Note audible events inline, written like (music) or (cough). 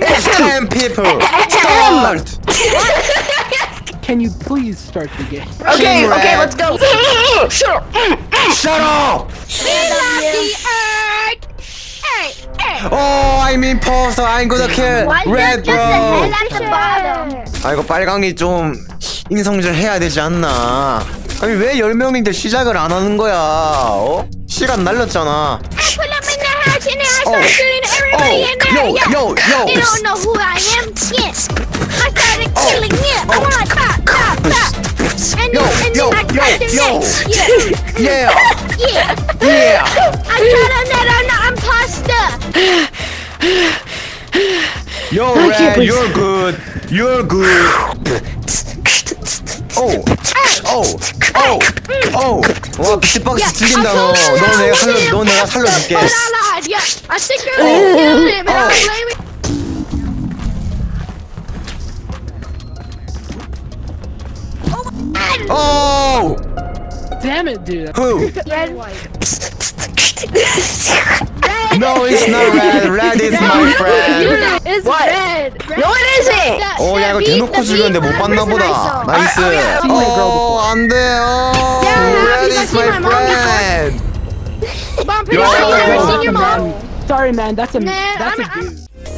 SLM people. Start. Can you please start the game? Okay, Team okay, red. let's go. Shut up. Shut up. Hey, Oh, I'm imposter. I'm gonna kill red bro. 아 이거 빨강이 좀 인성질 해야 되지 않나? 아니 왜 10명인데 시작을 안 하는 거야? 어? 시간 날렸잖아. 어. Oh, yo, yo, yo. They don't know who I am? Yes. I got a oh, killing yeah. Oh. Come on, pop, pop, pop. And yo, then, and yo, then I yo, yo. Next. (laughs) Yeah. yeah. Yeah. Yeah. I got another imposter. Yo, Red, you're good. You're good. (sighs) (laughs) 오! 오! 오! 오! 와 비트박스 찔린다 너. 너 내가 살려 너 내가 살려줄게. 오! Damn it, dude. Who? Red white. no, it's not red. Red is my friend. It's What? red. red. No, it isn't. That Oh, 야, shit, 이거 beat 대놓고 the 죽였는데 못 beat 봤나 person I 보다. saw. 나이스. 아, 아, 아, 어, 안 돼. 어. Yeah, Where because is my my mom is friend? Mom, pretty Yo. sure you never seen your mom. Sorry, man. That's a Nah, that's I'm- a I'm- dude.